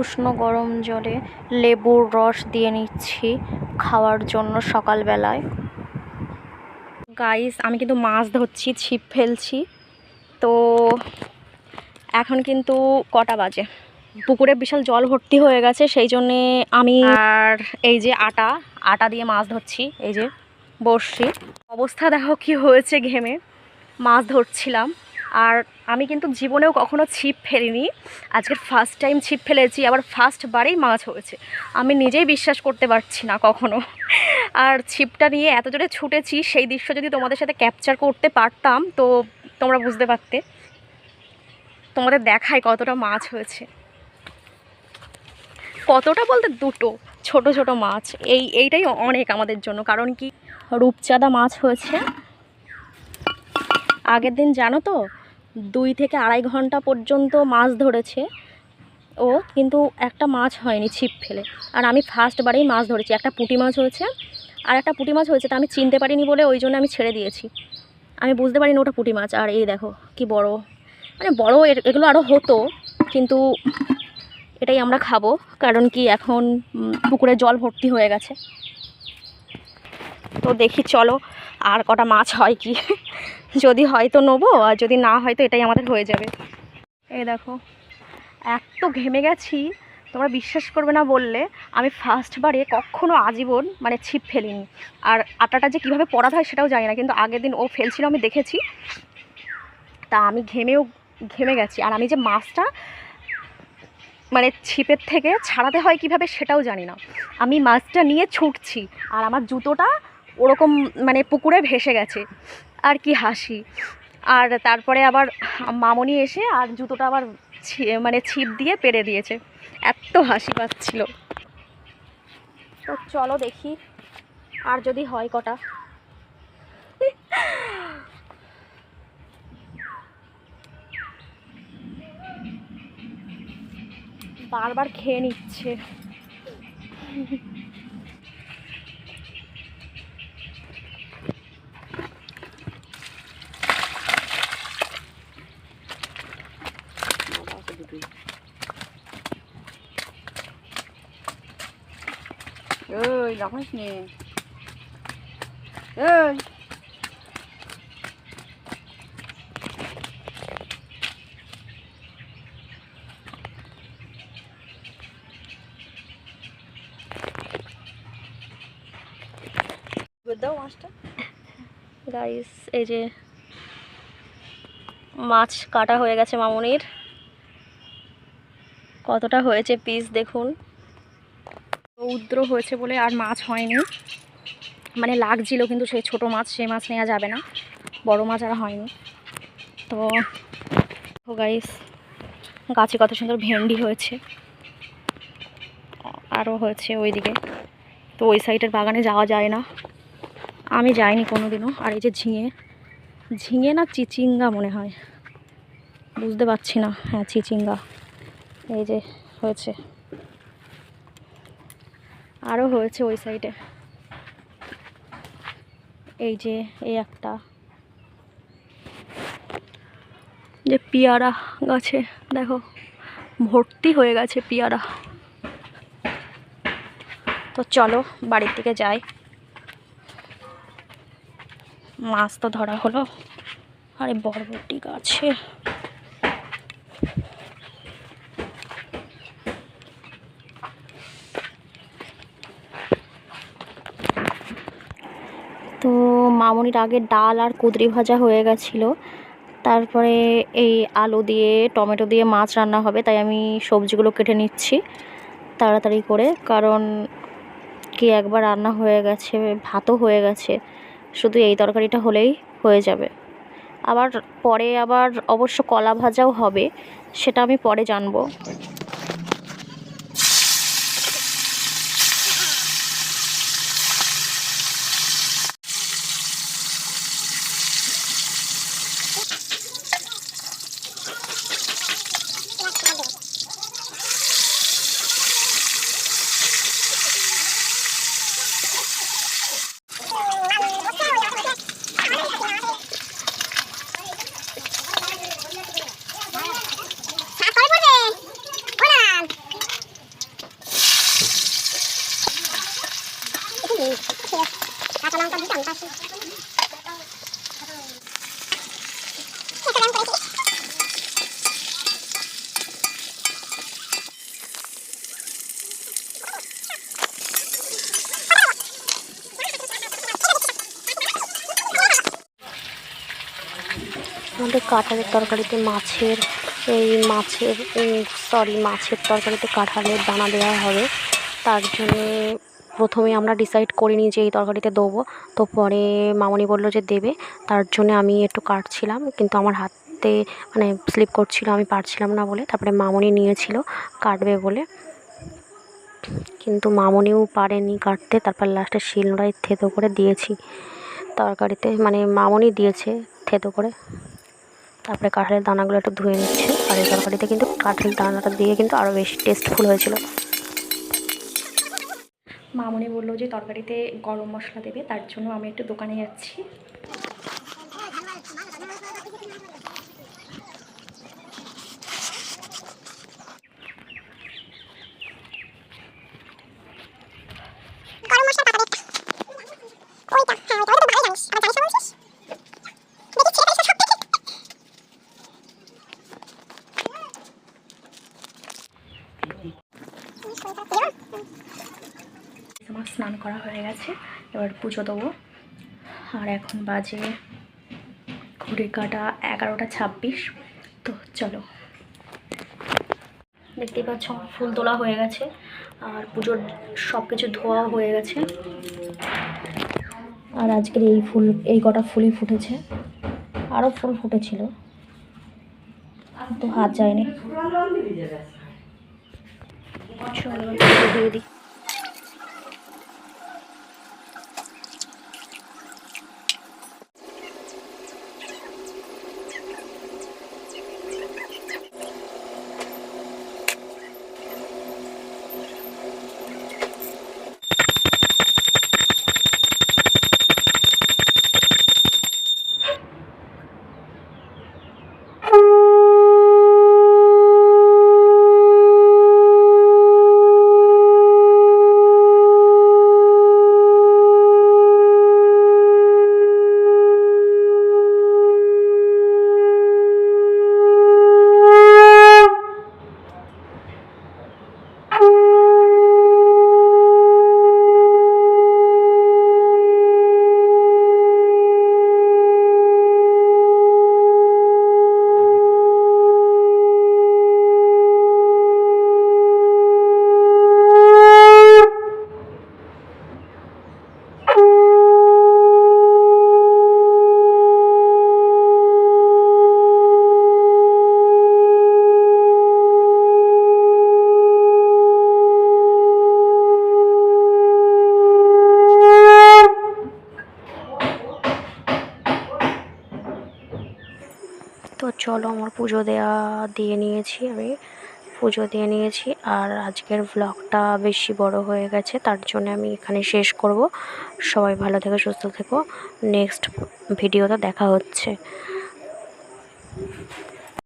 উষ্ণ গরম জলে লেবুর রস দিয়ে নিচ্ছি খাওয়ার জন্য সকালবেলায়। গাইস আমি কিন্তু মাছ ধরছি, ছিপ ফেলছি। তো এখন কিন্তু কটা বাজে? পুকুরে বিশাল জল ভর্তি হয়ে গেছে, সেই জন্যে আমি আর এই যে আটা আটা দিয়ে মাছ ধরছি, এই যে বড়শি। অবস্থা দেখো কি হয়েছে ঘেমে। মাছ ধরছিলাম, আর আমি কিন্তু জীবনেও কখনো ছিপ ফেলিনি। আজকের ফার্স্ট টাইম ছিপ ফেলেছি, আবার ফার্স্ট বারেই মাছ হয়েছে। আমি নিজেই বিশ্বাস করতে পারছি না কখনো। আর ছিপটা নিয়ে এত জোরে ছুটেছি, সেই দৃশ্য যদি তোমাদের সাথে ক্যাপচার করতে পারতাম, তো তোমরা বুঝতে পারতে। তোমাদের দেখায় কতটা মাছ হয়েছে। কতটা বলতে দুটো, ছোট ছোট মাছ। এই, এইটাই অনেক আমাদের জন্য। কারণ কি? রূপচাঁদা মাছ হয়েছে। আগের দিন জানো তো দুই থেকে আড়াই ঘণ্টা পর্যন্ত মাছ ধরেছে ও, কিন্তু একটা মাছ হয়নি ছিপ ফেলে। আর আমি ফার্স্টবারেই মাছ ধরেছি। একটা পুঁটি মাছ হয়েছে। আর একটা পুঁটি মাছ হয়েছে, তা আমি চিনতে পারিনি বলে ওই জন্য আমি ছেড়ে দিয়েছি। আমি বুঝতে পারিনি ওটা পুঁটি মাছ। আর এই দেখো, কি বড়। মানে বড় এগুলো আরও হতো, কিন্তু এটাই আমরা খাব, কারণ কি এখন পুকুরে জল ভর্তি হয়ে গেছে। তো দেখি, চলো। আর কটা মাছ হয় কি? যদি হয় তো নেব, আর যদি না হয় তো এটাই আমাদের হয়ে যাবে। এই দেখো, এত ঘেমে গেছি, তোমরা বিশ্বাস করবে না বললে, আমি ফার্স্টবারে কখনো আজীবন মানে ছিপ ফেলিনি। আর আটাটা যে কীভাবে পড়াতে হয় সেটাও জানি না, কিন্তু আগের দিন ও ফেলছিল, আমি দেখেছি। তা আমি ঘেমেও, ঘেমে গেছি। আর আমি যে মাছটা মানে ছিপের থেকে ছাড়াতে হয় কীভাবে সেটাও জানি না। আমি মাছটা নিয়ে ছুটছি, আর আমার জুতোটা ওরকম মানে পুকুরে ভেসে গেছে। আর কি হাসি। আর তারপরে আবার মামনি এসে আর জুতোটা আবার মানে ছিপ দিয়ে পেরে দিয়েছে। এত হাসি পাচ্ছিল। তো চলো দেখি আর যদি হয় কটা। বারবার খেয়ে নিচ্ছে। Ơi đọc hết nè. Ơi দাও মাছটা গাইস এই যে মাছ কাটা হয়ে গেছে মামুনির। কতটা হয়েছে পিস দেখুন। রৌদ্র হয়েছে বলে আর মাছ হয়নি। মানে লাগছিল কিন্তু সেই ছোট মাছ সেই মাছ নেওয়া যাবে না। বড় মাছ আর হয়নি। তো গাইস গাছে কত সুন্দর ভেন্ডি হয়েছে। আরও হয়েছে ওইদিকে। তো ওই সাইডের বাগানে যাওয়া যায় না। আমি যাইনি কোনো দিনও আর এই যে ঝিঙে ঝিঙে না চিচিঙ্গা মনে হয়। বুঝতে পারছি না। হ্যাঁ চিচিঙ্গা। এই যে হয়েছে। আরও হয়েছে ওই সাইডে। এই যে এই একটা। যে পেয়ারা গাছে, দেখো, ভর্তি হয়ে গেছে পেয়ারা। তো চলো বাড়ির দিকে যাই। মাছ তো ধরা হলো। আরে বরবটি গাছে তো মামনির আগে ডাল আর কুদরি ভাজা হয়ে গেছিল। তারপরে এই আলু দিয়ে, টমেটো দিয়ে মাছ রান্না হবে, তাই আমি সবজিগুলো কেটে নিচ্ছি তাড়াতাড়ি করে। কারণ কি একবার রান্না হয়ে গেছে, ভাতও হয়ে গেছে, শুধু এই তরকারিটা হলেই হয়ে যাবে। আবার পরে আবার অবশ্য কলা ভাজাও হবে, সেটা আমি পরে জানব। আমাদের কাঁঠালের তরকারিতে মাছের, এই মাছের সরি মাছের তরকারিতে কাঁঠালের দানা দেওয়া হবে। তার জন্যে প্রথমে আমরা ডিসাইড করিনি যে এই তরকারিতে দেবো। তো পরে মামনি বলল যে দেবে। তার জন্য আমি একটু কাটছিলাম, কিন্তু আমার হাতে মানে স্লিপ করছিল, আমি পারছিলাম না বলে। তারপরে মামনি নিয়েছিল, কাটবে বলে। কিন্তু মামনিও পারেনি কাটতে। তারপর লাস্টে শিলনোড়ায় থেতো করে দিয়েছি তরকারিতে। মানে মামনি দিয়েছে থেতো করে। তারপরে কাঁঠালের দানাগুলো একটু ধুয়ে নিচ্ছে। আর এই তরকারিতে কিন্তু কাঁঠালের দানাটা দিয়ে কিন্তু আরও বেশি টেস্টফুল হয়েছিল। মামনি বলল যে তরকারিতে গরম মশলা দেবে, তার জন্য আমি একটু দোকানে যাচ্ছি গরম মশলা পাতা ওইটা হ্যাঁ ওইটা ওইটা ভালো জানিস আবার জানিস না বলছিস দেখি ছেড়ে পাইছো সব থেকে আমার স্নান করা হয়ে গেছে, এবার পুজো দেবো। আর এখন বাজে ঘড়ির কাটা এগারোটা ছাব্বিশ, তো চলো। দেখতেই পাচ্ছ, ফুল তোলা হয়ে গেছে, আর পুজোর সব কিছু ধোয়া হয়ে গেছে। আর আজকের এই ফুল, এই কটা ফুলই ফুটেছে, আরও ফুল ফুটেছিল। তো হাত যায়নি। চলো, দিয়ে দিই। তো চলো আমার পুজো দেওয়া দিয়ে নিয়েছি আমি। পুজো দিয়ে নিয়েছি আর আজকের ব্লগটা বেশি বড় হয়ে গেছে, তার জন্য আমি এখানে শেষ করব। সবাই ভালো থেকে, সুস্থ থেকো। নেক্সট ভিডিওতে দেখা হচ্ছে।